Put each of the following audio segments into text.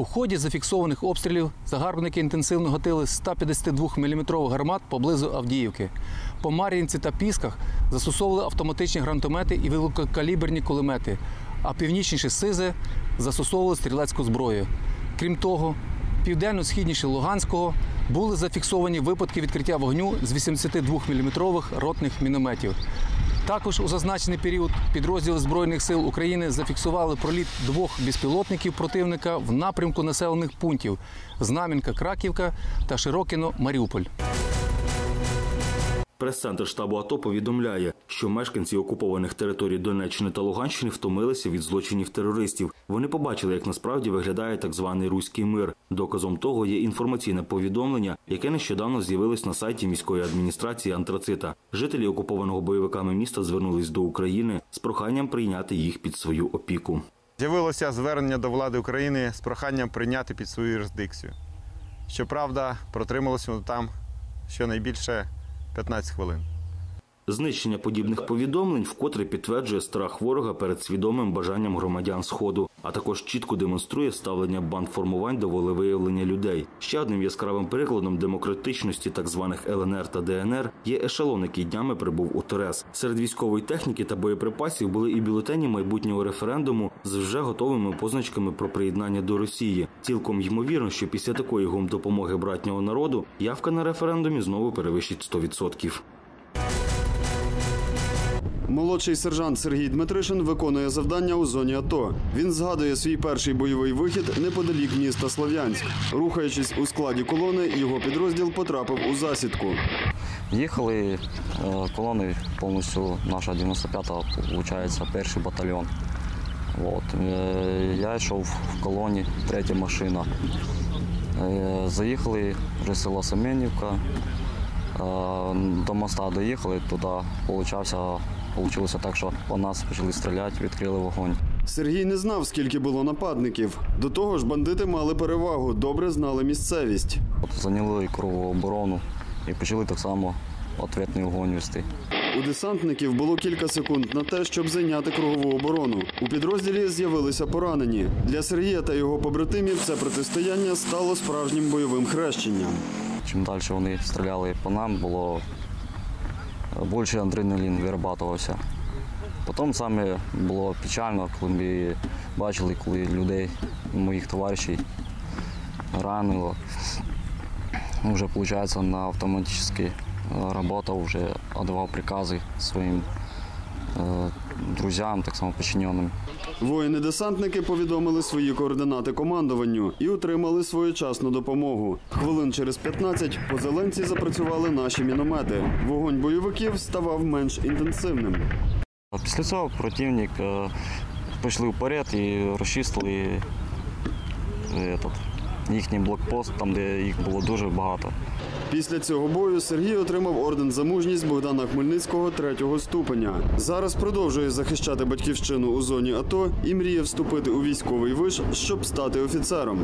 У ході зафіксованих обстрілів загарбники інтенсивно гатили 152-мм гармат поблизу Авдіївки. По Мар'їнці та Пісках застосовували автоматичні гранатомети і великокаліберні кулемети, а північніше Сизе застосовували стрілецьку зброю. Крім того, південно-східніше Луганського були зафіксовані випадки відкриття вогню з 82-мм ротних мінометів. Також у зазначений період підрозділи Збройних сил України зафіксували проліт двох безпілотників противника в напрямку населених пунктів Знам'янка, Краківка та Широкіно, Маріуполь. Прес-центр штабу АТО повідомляє, що мешканці окупованих територій Донеччини та Луганщини втомилися від злочинів терористів. Вони побачили, як насправді виглядає так званий руський мир. Доказом того є інформаційне повідомлення, яке нещодавно з'явилось на сайті міської адміністрації Антрацита. Жителі окупованого бойовиками міста звернулись до України з проханням прийняти їх під свою опіку. З'явилося звернення до влади України з проханням прийняти під свою юрисдикцію. Щоправда, протрималося воно там щонайбільше 15 хвилин. Знищення подібних повідомлень вкотре підтверджує страх ворога перед свідомим бажанням громадян Сходу, а також чітко демонструє ставлення бандформувань до волевиявлення людей. Ще одним яскравим прикладом демократичності так званих ЛНР та ДНР є ешелон, який днями прибув у Терес. Серед військової техніки та боєприпасів були і бюлетені майбутнього референдуму з вже готовими позначками про приєднання до Росії. Цілком ймовірно, що після такої гумдопомоги братнього народу явка на референдумі знову перевищить 100%. Молодший сержант Сергій Дмитришин виконує завдання у зоні АТО. Він згадує свій перший бойовий вихід неподалік міста Слов'янськ. Рухаючись у складі колони, його підрозділ потрапив у засідку. Їхали е, колони повністю наша 95-та, виходить, перший батальйон. От. Е, Я йшов в колоні, третя машина. Е, Заїхали вже село Семенівка. Е, До моста доїхали, туди получався, получилося так, що по нас почали стріляти, відкрили вогонь. Сергій не знав, скільки було нападників. До того ж, бандити мали перевагу, добре знали місцевість. От Зайняли кругову оборону і почали так само ответний вогонь вести. У десантників було кілька секунд на те, щоб зайняти кругову оборону. У підрозділі з'явилися поранені. Для Сергія та його побратимів це протистояння стало справжнім бойовим хрещенням. Чим далі вони стріляли по нам, було більше адреналін вирабатувався. Потім саме було печально, коли ми бачили, коли людей, моїх товаришів ранило. Вже, виходить, на автоматичній працював, вже віддавав прикази своїм е, друзям, так само підчиненим. Воїни-десантники повідомили свої координати командуванню і отримали своєчасну допомогу. Хвилин через 15 по зеленці запрацювали наші міномети. Вогонь бойовиків ставав менш інтенсивним. Після цього противник е, пішли вперед і розчистили е, этот, їхній блокпост, там де їх було дуже багато. Після цього бою Сергій отримав орден за мужність Богдана Хмельницького третього ступеня. Зараз продовжує захищати батьківщину у зоні АТО і мріє вступити у військовий виш, щоб стати офіцером.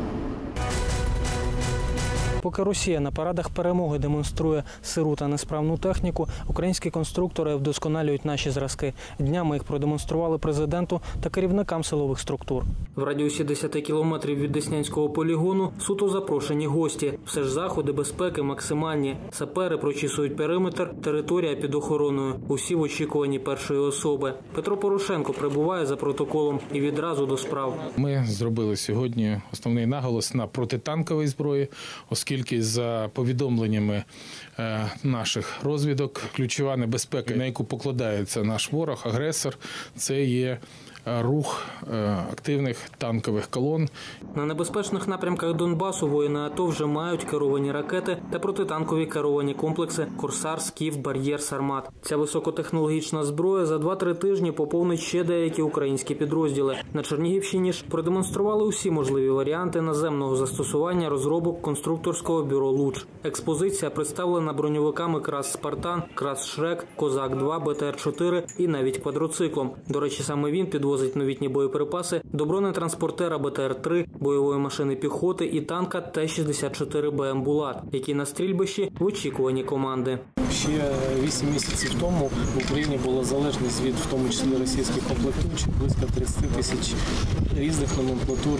Поки Росія на парадах перемоги демонструє сиру та несправну техніку, українські конструктори вдосконалюють наші зразки. Днями їх продемонстрували президенту та керівникам силових структур. В радіусі 10 кілометрів від Деснянського полігону суто запрошені гості. Все ж заходи безпеки максимальні. Сапери прочісують периметр, територія під охороною. Усі в очікуванні першої особи. Петро Порошенко прибуває за протоколом і відразу до справ. Ми зробили сьогодні основний наголос на протитанковій зброї, оскільки за повідомленнями е, наших розвідок, ключова небезпека, на яку покладається наш ворог, агресор, це є е, рух е, активних танкових колон. На небезпечних напрямках Донбасу воїни АТО вже мають керовані ракети та протитанкові керовані комплекси Корсар, Скіф, Бар'єр, Сармат. Ця високотехнологічна зброя за 2-3 тижні поповнить ще деякі українські підрозділи. На Чернігівщині ж продемонстрували усі можливі варіанти наземного застосування розробок конструкторського бюро Луч. Експозиція представлена броньовиками Крас Спартан, Крас Шрек, Козак 2 БТР 4 і навіть квадроциклом. До речі, саме він підвозив перевозить новітні боєприпаси до бронетранспортера БТР-3, бойової машини піхоти і танка Т-64 БМ «Булат», які на стрільбищі в очікуванні команди. Ще 8 місяців тому в Україні була залежність від, в тому числі російських комплектуючих, близько 30 тисяч різних номенклатур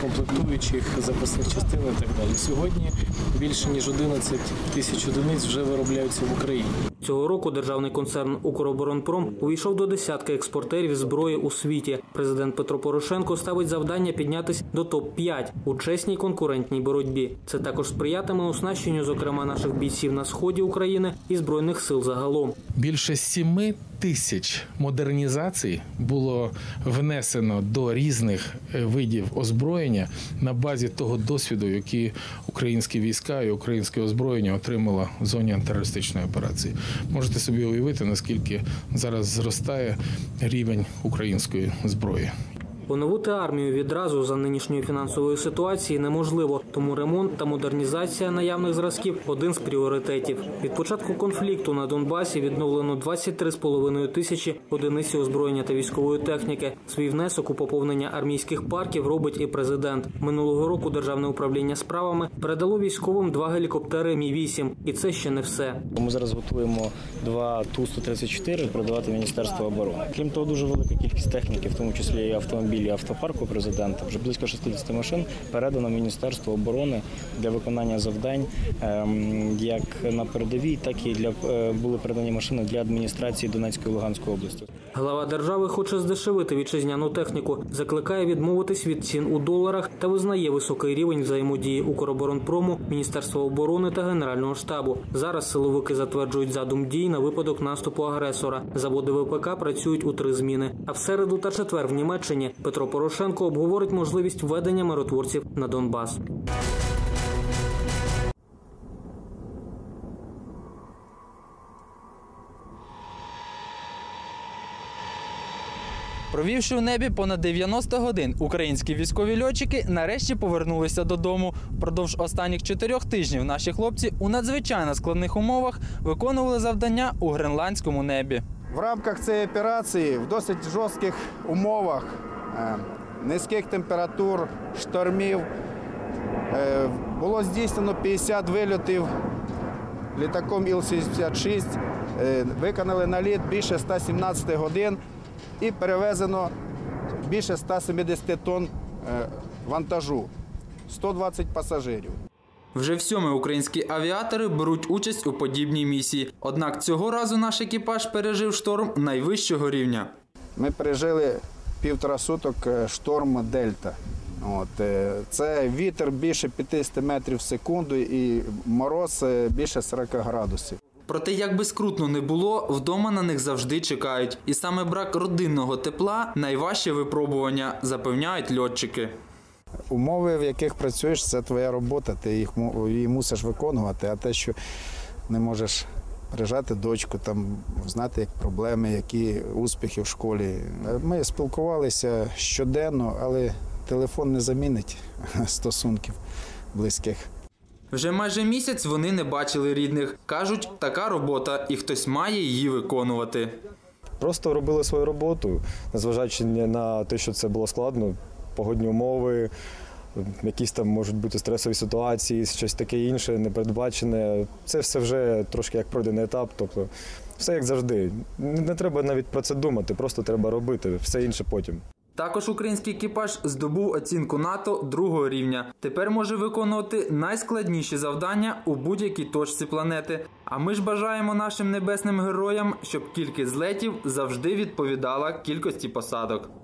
комплектуючих, запасних частин і так далі. Сьогодні більше ніж 11 тисяч одиниць вже виробляються в Україні. Цього року державний концерн «Укроборонпром» увійшов до десятки експортерів зброї у світі. Президент Петро Порошенко ставить завдання піднятись до топ-5 у чесній конкурентній боротьбі. Це також сприятиме оснащенню, зокрема наших бійців на сході України і збройних сил загалом. Більше 7 тисяч модернізацій було внесено до різних е, видів озброєння на базі того досвіду, який українські війська і українське озброєння отримало в зоні антитерористичної операції. Можете собі уявити, наскільки зараз зростає рівень української зброї. Оновити армію відразу за нинішньої фінансової ситуації неможливо, тому ремонт та модернізація наявних зразків один з пріоритетів. Від початку конфлікту на Донбасі відновлено 23,5 тисячі одиниці озброєння та військової техніки. Свій внесок у поповнення армійських парків робить і президент. Минулого року державне управління справами передало військовим два гелікоптери Мі 8 і це ще не все. Ми зараз готуємо два Ту-134 продавати Міністерство оборони. Крім того, дуже велика кількість техніки, в тому числі і автомобілі автопарку президента. Вже близько 60 машин передано Міністерству оборони для виконання завдань ем, як на передовій, так і для е, були передані машини для адміністрації Донецької та Луганської області. Глава держави хоче здешевити вітчизняну техніку, закликає відмовитись від цін у доларах та визнає високий рівень взаємодії Укроборонпрому, Міністерства оборони та Генерального штабу. Зараз силовики затверджують задум дій на випадок наступу агресора. Заводи ВПК працюють у три зміни. А в середу та четвер в Німеччині Петро Порошенко обговорить можливість введення миротворців на Донбас. Провівши у небі понад 90 годин, українські військові льотчики нарешті повернулися додому. Впродовж останніх чотирьох тижнів наші хлопці у надзвичайно складних умовах виконували завдання у гренландському небі. В рамках цієї операції в досить жорстких умовах е, низьких температур, штормів е, було здійснено 50 вильотів літаком Іл-76. Е, Виконали наліт більше 117 годин і перевезено більше 170 тонн е, вантажу, 120 пасажирів. Вже всьоми українські авіатори беруть участь у подібній місії. Однак цього разу наш екіпаж пережив шторм найвищого рівня. Ми пережили півтора суток е, шторм Дельта. От, е, це вітер більше 50 метрів в секунду і мороз більше 40 градусів. Проте, як би скрутно не було, вдома на них завжди чекають. І саме брак родинного тепла найважче випробування, запевняють льотчики. Умови, в яких працюєш, це твоя робота, ти їх її мусиш виконувати, а те, що не можеш прижати дочку, там, знати, як проблеми, які успіхи в школі. Ми спілкувалися щоденно, але телефон не замінить стосунків близьких. Вже майже місяць вони не бачили рідних. Кажуть, така робота, і хтось має її виконувати. Просто робили свою роботу, незважаючи на те, що це було складно, погодні умови, якісь там можуть бути стресові ситуації, щось таке інше, непередбачене. Це все вже трошки як пройдений етап. Тобто, все як завжди. Не треба навіть про це думати, просто треба робити, все інше потім. Також український екіпаж здобув оцінку НАТО другого рівня. Тепер може виконувати найскладніші завдання у будь-якій точці планети. А ми ж бажаємо нашим небесним героям, щоб кількість злетів завжди відповідала кількості посадок.